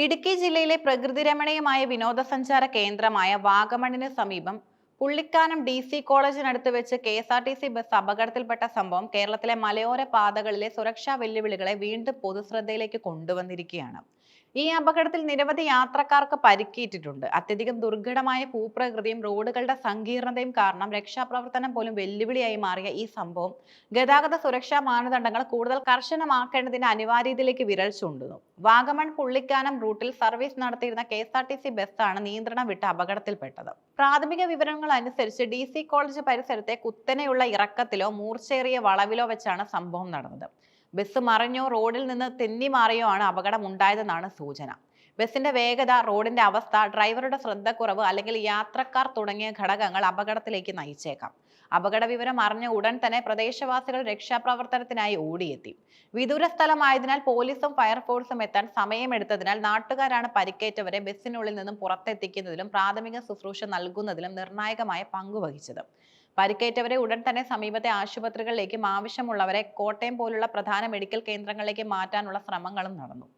ഇടുക്കി ജില്ലയിലെ പ്രകൃതിരമണീയമായ വിനോദസഞ്ചാര കേന്ദ്രമായ വാഗമണിന് സമീപം പുള്ളിക്കാനം ഡി സി കോളേജിനടുത്ത് വെച്ച് K S R T C bus അപകടത്തിൽപ്പെട്ട സംഭവം കേരളത്തിലെ മലയോര പാതകളിലെ സുരക്ഷാ വെല്ലുവിളികളെ വീണ്ടും പൊതുശ്രദ്ധയിലേക്ക് കൊണ്ടുവന്നിരിക്കുകയാണ്. ഈ അപകടത്തിൽ നിരവധി യാത്രക്കാർക്ക് പരിക്കേറ്റിട്ടുണ്ട്. അത്യധികം ദുർഘടമായ ഭൂപ്രകൃതിയും റോഡുകളുടെ സങ്കീർണതയും കാരണം രക്ഷാപ്രവർത്തനം പോലും വെല്ലുവിളിയായി മാറിയ ഈ സംഭവം ഗതാഗത സുരക്ഷാ മാനദണ്ഡങ്ങൾ കൂടുതൽ കർശനമാക്കേണ്ടതിന്റെ അനിവാര്യതയിലേക്ക് വിരൽ ചൂണ്ടുന്നു. വാഗമൺ പുള്ളിക്കാനം റൂട്ടിൽ സർവീസ് നടത്തിയിരുന്ന K S R T C ബസ്സാണ് നിയന്ത്രണം വിട്ട് അപകടത്തിൽപ്പെട്ടത്. പ്രാഥമിക വിവരങ്ങൾ അനുസരിച്ച് ഡി സി കോളേജ് പരിസരത്തെ കുത്തനെയുള്ള ഇറക്കത്തിലോ മൂർച്ചേറിയ വളവിലോ വെച്ചാണ് സംഭവം നടന്നത്. ബസ് മറിഞ്ഞോ റോഡിൽ നിന്ന് തെന്നി മാറിയോ ആണ് അപകടം ഉണ്ടായതെന്നാണ് സൂചന. ബസിന്റെ വേഗത റോഡിന്റെ അവസ്ഥ ഡ്രൈവറുടെ ശ്രദ്ധക്കുറവ് അല്ലെങ്കിൽ യാത്രക്കാർ തുടങ്ങിയ ഘടകങ്ങൾ അപകടത്തിലേക്ക് നയിച്ചേക്കാം. അപകട വിവരം അറിഞ്ഞ ഉടൻ തന്നെ പ്രദേശവാസികൾ രക്ഷാപ്രവർത്തനത്തിനായി ഓടിയെത്തി. വിദൂര സ്ഥലമായതിനാൽ പോലീസും ഫയർഫോഴ്സും എത്താൻ സമയമെടുത്തതിനാൽ നാട്ടുകാരാണ് പരിക്കേറ്റവരെ ബസ്സിനുള്ളിൽ നിന്നും പുറത്തെത്തിക്കുന്നതിലും പ്രാഥമിക ശുശ്രൂഷ നൽകുന്നതിലും നിർണായകമായ പങ്കുവഹിച്ചത്. പരിക്കേറ്റവരെ ഉടൻ തന്നെ സമീപത്തെ ആശുപത്രികളിലേക്കും ആവശ്യമുള്ളവരെ കോട്ടയം പോലുള്ള പ്രധാന മെഡിക്കൽ കേന്ദ്രങ്ങളിലേക്ക് മാറ്റാനുള്ള ശ്രമങ്ങളും നടന്നു.